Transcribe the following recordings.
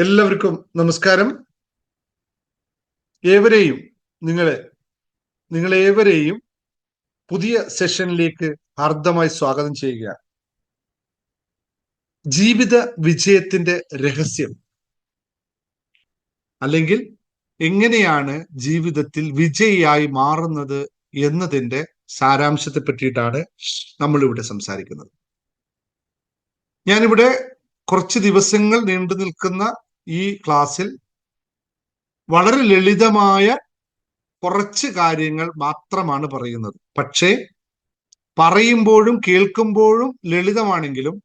എല്ലാവർക്കും നമസ്കാരം. ഏവരെയും നിങ്ങളെ നിങ്ങളേവരെയും പുതിയ സെഷനിലേക്ക് ഹാർദമായി സ്വാഗതം ചെയ്യുക. ജീവിത വിജയത്തിന്റെ രഹസ്യം. അല്ലെങ്കിൽ എങ്ങനെയാണ് ജീവിതത്തിൽ വിജയിയായി മാറുന്നത് എന്നതിന്റെ സാരാംശത്തെ പറ്റിയിട്ടാണ് നമ്മൾ ഇവിടെ സംസാരിക്കുന്നത്. ഞാനിവിടെ കുറച്ച് ദിവസങ്ങൾ നീണ്ടു നിൽക്കുന്ന ഈ ക്ലാസ്സിൽ വളരെ ലളിതമായ കുറച്ച് കാര്യങ്ങൾ മാത്രമാണ് പറയുന്നത്. പക്ഷേ പറയുമ്പോഴും കേൾക്കുമ്പോഴും ലളിതമാണെങ്കിലും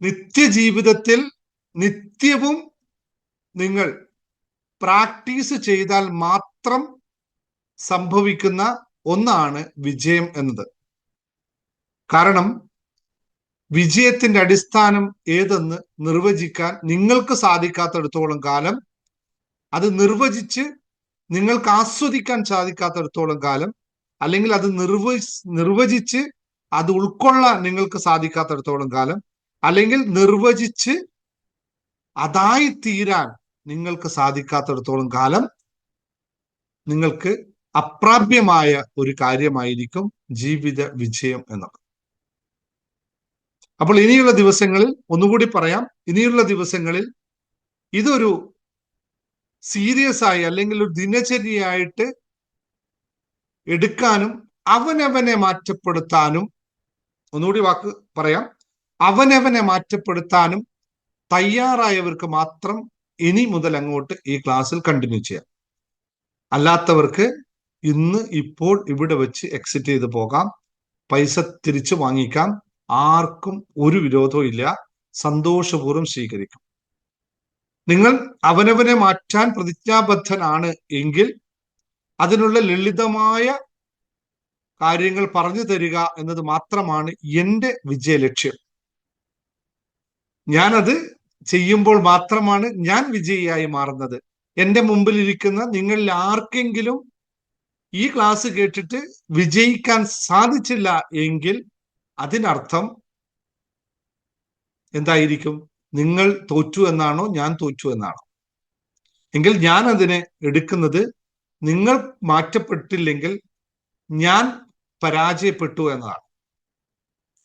നിത്യജീവിതത്തിൽ നിത്യവും നിങ്ങൾ പ്രാക്ടീസ് ചെയ്താൽ മാത്രം സംഭവിക്കുന്ന ഒന്നാണ് വിജയം എന്നത്. കാരണം വിജയത്തിന്റെ അടിസ്ഥാനം ഏതെന്ന് നിർവചിക്കാൻ നിങ്ങൾക്ക് സാധിക്കാത്തടത്തോളം കാലം അത് നിർവചിച്ച് നിങ്ങൾക്ക് ആസ്വദിക്കാൻ സാധിക്കാത്തടത്തോളം കാലം അല്ലെങ്കിൽ അത് നിർവ നിർവചിച്ച് അത് ഉൾക്കൊള്ളാൻ നിങ്ങൾക്ക് സാധിക്കാത്തടത്തോളം കാലം അല്ലെങ്കിൽ നിർവചിച്ച് അതായി തീരാൻ നിങ്ങൾക്ക് സാധിക്കാത്തടത്തോളം കാലം നിങ്ങൾക്ക് അപ്രാപ്യമായ ഒരു കാര്യമായിരിക്കും ജീവിത വിജയം എന്നത്. അപ്പോൾ ഇനിയുള്ള ദിവസങ്ങളിൽ ഒന്നുകൂടി പറയാം. ഇനിയുള്ള ദിവസങ്ങളിൽ ഇതൊരു സീരിയസ് ആയി അല്ലെങ്കിൽ ഒരു ദിനചര്യയായിട്ട് എടുക്കാനും അവനവനെ മാറ്റപ്പെടുത്താനും ഒന്നുകൂടി വാക്ക് പറയാം. അവനവനെ മാറ്റപ്പെടുത്താനും തയ്യാറായവർക്ക് മാത്രം ഇനി മുതൽ അങ്ങോട്ട് ഈ ക്ലാസ്സിൽ കണ്ടിന്യൂ ചെയ്യാം. അല്ലാത്തവർക്ക് ഇന്ന് ഇപ്പോൾ ഇവിടെ വെച്ച് എക്സിറ്റ് ചെയ്ത് പോകാം. പൈസ തിരിച്ചു വാങ്ങിക്കാം. ആർക്കും ഒരു വിരോധവും ഇല്ല. സന്തോഷപൂർവം സ്വീകരിക്കും. നിങ്ങൾ അവനവനെ മാറ്റാൻ പ്രതിജ്ഞാബദ്ധനാണ് എങ്കിൽ അതിനുള്ള ലളിതമായ കാര്യങ്ങൾ പറഞ്ഞു തരിക എന്നത് മാത്രമാണ് എന്റെ വിജയലക്ഷ്യം ഞാനത് ചെയ്യുമ്പോൾ മാത്രമാണ് ഞാൻ വിജയിയായി മാറുന്നത്. എന്റെ മുമ്പിൽ ഇരിക്കുന്ന നിങ്ങളിൽ ആർക്കെങ്കിലും ഈ ക്ലാസ് കേട്ടിട്ട് വിജയിക്കാൻ സാധിച്ചില്ല എങ്കിൽ അതിനർത്ഥം എന്തായിരിക്കും? നിങ്ങൾ തോറ്റു എന്നാണോ ഞാൻ തോറ്റു എന്നാണോ? എങ്കിൽ ഞാൻ അതിനെ എടുക്കുന്നത് നിങ്ങൾ മാറ്റപ്പെട്ടില്ലെങ്കിൽ ഞാൻ പരാജയപ്പെട്ടു എന്നതാണ്.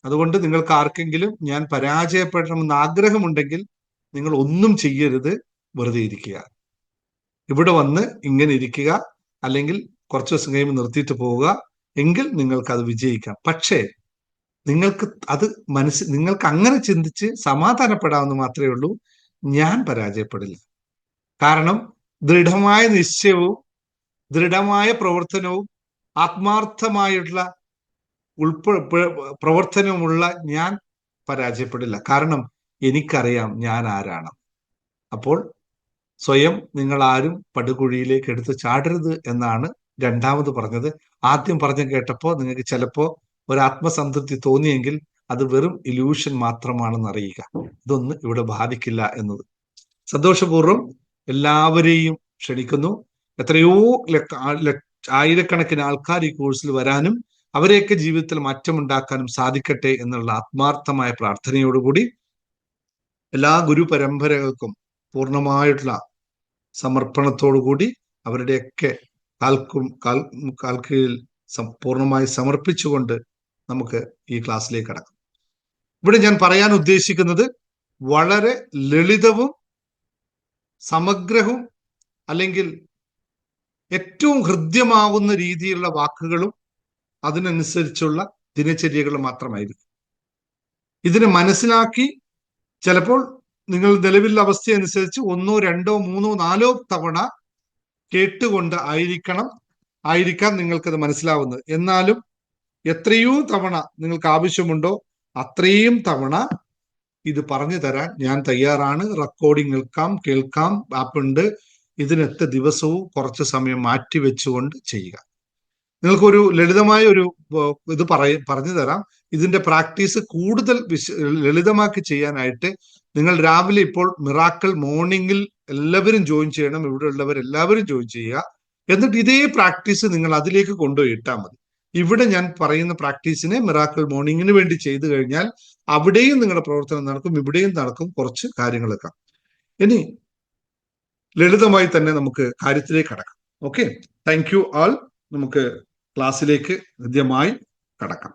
അതുകൊണ്ട് നിങ്ങൾക്ക് ആർക്കെങ്കിലും ഞാൻ പരാജയപ്പെടണമെന്ന് ആഗ്രഹമുണ്ടെങ്കിൽ നിങ്ങൾ ഒന്നും ചെയ്യരുത് വെറുതെ ഇരിക്കുക. ഇവിടെ വന്ന് ഇങ്ങനെ ഇരിക്കുക അല്ലെങ്കിൽ കുറച്ച് ദിവസം കഴിയുമ്പോൾ നിർത്തിയിട്ട് പോവുക എങ്കിൽ നിങ്ങൾക്ക് അത് വിജയിക്കാം. പക്ഷേ നിങ്ങൾക്ക് അത് മനസ്സ് നിങ്ങൾക്ക് അങ്ങനെ ചിന്തിച്ച് സമാധാനപ്പെടാമെന്ന് മാത്രമേ ഉള്ളൂ. ഞാൻ പരാജയപ്പെടില്ല. കാരണം ദൃഢമായ നിശ്ചയവും ദൃഢമായ പ്രവർത്തനവും ആത്മാർത്ഥമായുള്ള ഉൾപ്പ പ്രവർത്തനവുമുള്ള ഞാൻ പരാജയപ്പെടില്ല. കാരണം എനിക്കറിയാം ഞാൻ ആരാണ്. അപ്പോൾ സ്വയം നിങ്ങൾ ആരും പടുകുഴിയിലേക്ക് എടുത്ത് ചാടരുത് എന്നാണ് രണ്ടാമത് പറഞ്ഞത്. ആദ്യം പറഞ്ഞു കേട്ടപ്പോൾ നിങ്ങൾക്ക് ചിലപ്പോൾ ഒരു ആത്മസംതൃപ്തി തോന്നിയെങ്കിൽ അത് വെറും ഇല്യൂഷൻ മാത്രമാണെന്ന് അറിയുക. ഇതൊന്നും ഇവിടെ ബാധിക്കില്ല എന്നത്. സന്തോഷപൂർവം എല്ലാവരെയും ക്ഷണിക്കുന്നു. എത്രയോ ആയിരക്കണക്കിന് ആൾക്കാർ ഈ കോഴ്സിൽ വരാനും അവരെയൊക്കെ ജീവിതത്തിൽ മാറ്റമുണ്ടാക്കാനും സാധിക്കട്ടെ എന്നുള്ള ആത്മാർത്ഥമായ പ്രാർത്ഥനയോടുകൂടി എല്ലാ ഗുരു പരമ്പരകൾക്കും പൂർണമായിട്ടുള്ള സമർപ്പണത്തോടുകൂടി അവരുടെയൊക്കെ കാൽക്കും കാൽ കാൽക്കീഴിൽ പൂർണമായി സമർപ്പിച്ചുകൊണ്ട് നമുക്ക് ഈ ക്ലാസ്സിലേക്ക് കടക്കാം. ഇവിടെ ഞാൻ പറയാൻ ഉദ്ദേശിക്കുന്നത് വളരെ ലളിതവും സമഗ്രവും അല്ലെങ്കിൽ ഏറ്റവും ഹൃദ്യമാവുന്ന രീതിയിലുള്ള വാക്കുകളും അതിനനുസരിച്ചുള്ള ദിനചര്യകളും മാത്രമായിരിക്കും. ഇതിനെ മനസ്സിലാക്കി ചിലപ്പോൾ നിങ്ങൾ നിലവിലുള്ള അവസ്ഥ അനുസരിച്ച് ഒന്നോ രണ്ടോ മൂന്നോ നാലോ തവണ കേട്ടുകൊണ്ട് ആയിരിക്കണം ആയിരിക്കാം നിങ്ങൾക്കത് മനസ്സിലാവുന്നത്. എന്നാലും എത്രയോ തവണ നിങ്ങൾക്ക് ആവശ്യമുണ്ടോ അത്രയും തവണ ഇത് പറഞ്ഞു തരാൻ ഞാൻ തയ്യാറാണ്. റെക്കോർഡിംഗ് നിൽക്കാം കേൾക്കാം ആപ്പുണ്ട് ഇതിനൊക്കെ ദിവസവും കുറച്ച് സമയം മാറ്റി വെച്ചുകൊണ്ട് ചെയ്യുക. നിങ്ങൾക്കൊരു ലളിതമായ ഒരു ഇത് പറയ പറഞ്ഞു തരാം. ഇതിന്റെ പ്രാക്ടീസ് കൂടുതൽ വിശ ലളിതമാക്കി ചെയ്യാനായിട്ട് നിങ്ങൾ രാവിലെ ഇപ്പോൾ മിറാക്കൾ മോർണിംഗിൽ എല്ലാവരും ജോയിൻ ചെയ്യണം. ഇവിടെ ഉള്ളവർ എല്ലാവരും ജോയിൻ ചെയ്യുക. എന്നിട്ട് ഇതേ പ്രാക്ടീസ് നിങ്ങൾ അതിലേക്ക് കൊണ്ടുപോയി ഇട്ടാൽ മതി. ഇവിടെ ഞാൻ പറയുന്ന പ്രാക്ടീസിനെ മിറാക്കിൾ മോർണിംഗിന് വേണ്ടി ചെയ്തു കഴിഞ്ഞാൽ അവിടെയും നിങ്ങളുടെ പ്രവർത്തനം നടക്കും ഇവിടെയും നടക്കും കുറച്ച് കാര്യങ്ങളൊക്കെ ഇനി ലളിതമായി തന്നെ നമുക്ക് കാര്യത്തിലേക്ക് കടക്കാം. ഓക്കെ താങ്ക് യു ആൾ നമുക്ക് ക്ലാസ്സിലേക്ക് ഹൃദ്യമായി കടക്കാം.